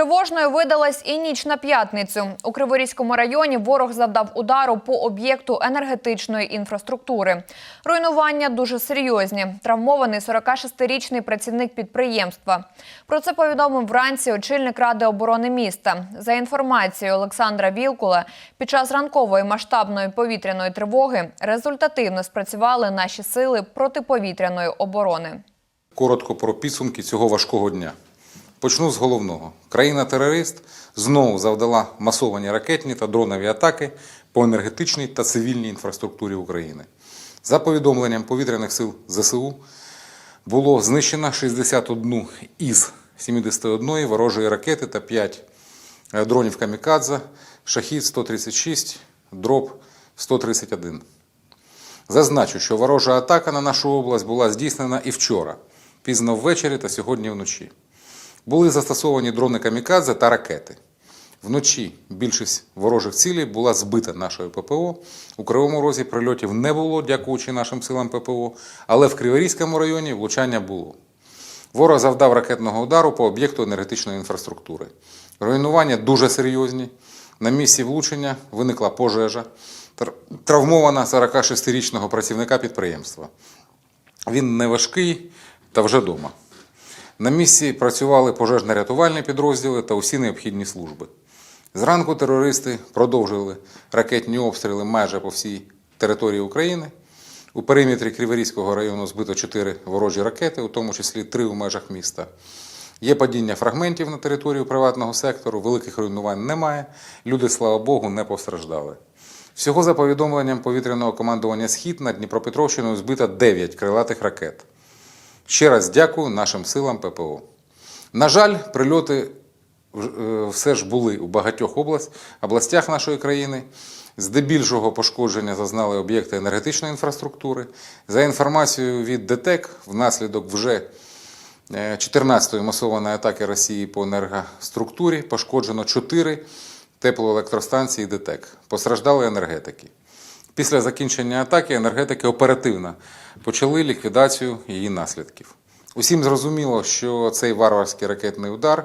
Тривожною видалась і ніч на п'ятницю. У Криворізькому районі ворог завдав удару по об'єкту енергетичної інфраструктури. Руйнування дуже серйозні. Травмований 46-річний працівник підприємства. Про це повідомив вранці очільник Ради оборони міста. За інформацією Олександра Вілкула, під час ранкової масштабної повітряної тривоги результативно спрацювали наші сили протиповітряної оборони. Коротко про підсумки цього важкого дня. Почну з головного. Країна-терорист знову завдала масовані ракетні та дронові атаки по енергетичній та цивільній інфраструктурі України. За повідомленням повітряних сил ЗСУ було знищено 61 із 71 ворожої ракети та 5 дронів Камікадзе, Шахід 136, дроб 131. Зазначу, що ворожа атака на нашу область була здійснена і вчора, пізно ввечері та сьогодні вночі. Були застосовані дрони камікадзе та ракети. Вночі більшість ворожих цілей була збита нашою ППО. У Кривому Розі прильотів не було, дякуючи нашим силам ППО, але в Криворізькому районі влучання було. Ворог завдав ракетного удару по об'єкту енергетичної інфраструктури. Руйнування дуже серйозні. На місці влучення виникла пожежа, травмована 46-річного працівника підприємства. Він не важкий та вже вдома. На місці працювали пожежно-рятувальні підрозділи та усі необхідні служби. Зранку терористи продовжили ракетні обстріли майже по всій території України. У периметрі Криворізького району збито 4 ворожі ракети, у тому числі 3 у межах міста. Є падіння фрагментів на територію приватного сектору, великих руйнувань немає. Люди, слава Богу, не постраждали. Всього за повідомленням повітряного командування Схід на Дніпропетровщину збито 9 крилатих ракет. Ще раз дякую нашим силам ППО. На жаль, прильоти е, все ж були у багатьох областях нашої країни. Здебільшого пошкодження зазнали об'єкти енергетичної інфраструктури. За інформацією від ДТЕК, внаслідок вже 14-ї масованої атаки Росії по енергоструктурі пошкоджено 4 теплоелектростанції ДТЕК. Постраждали енергетики. Після закінчення атаки енергетики оперативно почали ліквідацію її наслідків. Усім зрозуміло, що цей варварський ракетний удар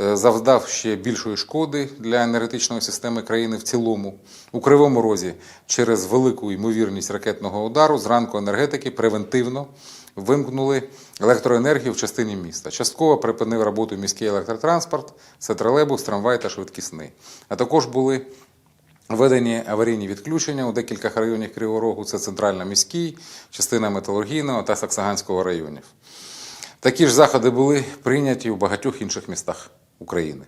е, завдав ще більшої шкоди для енергетичної системи країни в цілому. У Кривому Розі через велику ймовірність ракетного удару зранку енергетики превентивно вимкнули електроенергію в частині міста. Частково припинив роботу міський електротранспорт, це тролейбус, трамвай та швидкісний. А також були Введені аварійні відключення у декількох районах Кривого Рогу, це центрально міський, частина металургійного та Саксаганського районів. Такі ж заходи були прийняті у багатьох інших містах України.